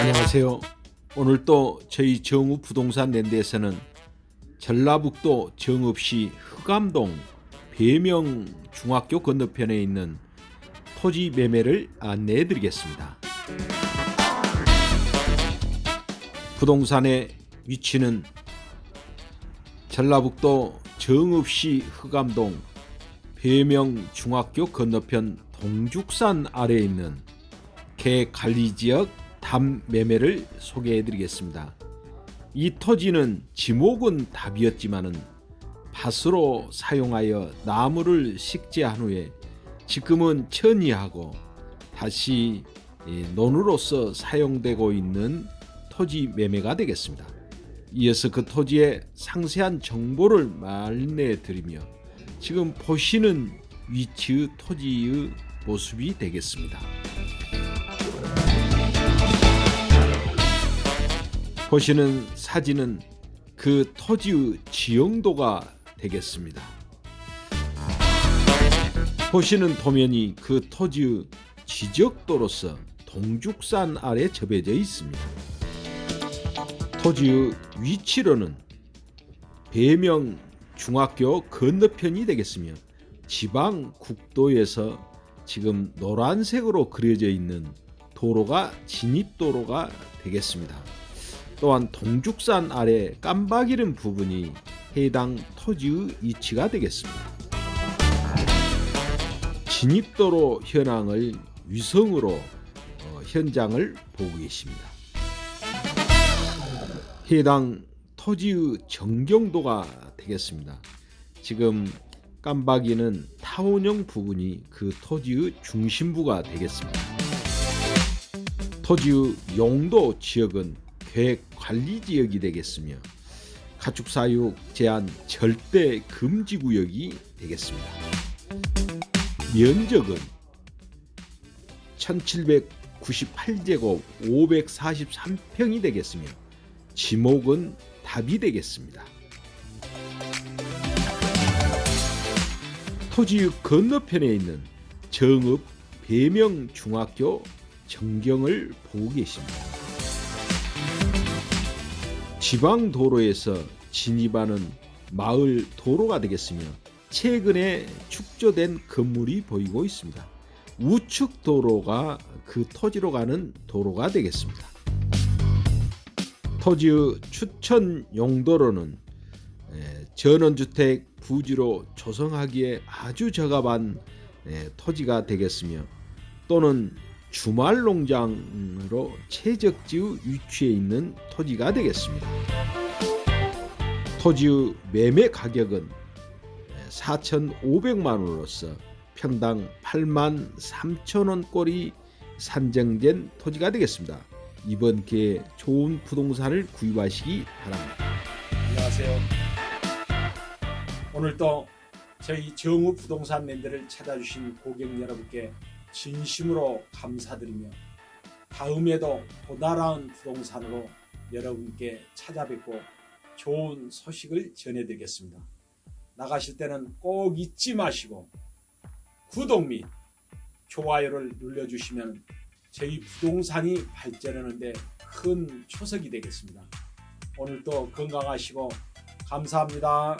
안녕하세요. 오늘 또 저희 정우 부동산 랜드에서는 전라북도 정읍시 흑암동 배명 중학교 건너편에 있는 토지 매매를 안내해 드리겠습니다. 부동산의 위치는 전라북도 정읍시 흑암동 배명 중학교 건너편 동죽산 아래에 있는 개 관리 지역 담 매매를 소개해 드리겠습니다. 이 토지는 지목은 답이었지만은 밭으로 사용하여 나무를 식재한 후에 지금은 천이하고 다시 이 논으로서 사용되고 있는 토지 매매가 되겠습니다. 이어서 그 토지의 상세한 정보를 말내 드리며 지금 보시는 위치의 토지의 모습이 되겠습니다. 보시는 사진은 그 토지의 지형도가 되겠습니다. 보시는 도면이 그 토지의 지적도로서 동죽산 아래 접해져 있습니다. 토지의 위치로는 배명 중학교 건너편이 되겠으며 지방 국도에서 지금 노란색으로 그려져 있는 도로가 진입도로가 되겠습니다. 또한 동죽산 아래 깜박이른 부분이 해당 토지의 위치가 되겠습니다. 진입도로 현황을 위성으로 어, 현장을 보고 계십니다. 해당 토지의 정경도가 되겠습니다. 지금 깜박이는 타원형 부분이 그 토지의 중심부가 되겠습니다. 토지의 용도 지역은 관리 지역이 되겠으며 가축 사육 제한 절대 금지 구역이 되겠습니다. 면적은 1798제곱 543평이 되겠으며 지목은 답이 되겠습니다. 토지 건너편에 있는 정읍 배명 중학교 전경을 보고 계십니다. 지방 도로에서 진입하는 마을 도로가 되겠으며 최근에 축조된 건물이 보이고 있습니다. 우측 도로가 그 토지로 가는 도로가 되겠습니다. 토지의 추천 용도로는 에, 전원주택 부지로 조성하기에 아주 적합한 에, 토지가 되겠으며 또는 주말 농장 으로 최적지의 위치에 있는 토지가 되겠습니다. 토지의 매매 가격은 4,500만 원으로서 평당 8만 3천 원꼴이 산정된 토지가 되겠습니다. 이번 기회에 좋은 부동산을 구입하시기 바랍니다. 안녕하세요. 오늘도 저희 정우 부동산 랜드를 찾아주신 고객 여러분께 진심으로 감사드리며 다음에도 보다라은 부동산으로 여러분께 찾아뵙고 좋은 소식을 전해드리겠습니다. 나가실 때는 꼭 잊지 마시고 구독 및 좋아요를 눌러주시면 저희 부동산이 발전하는데 큰 초석이 되겠습니다. 오늘도 건강하시고 감사합니다.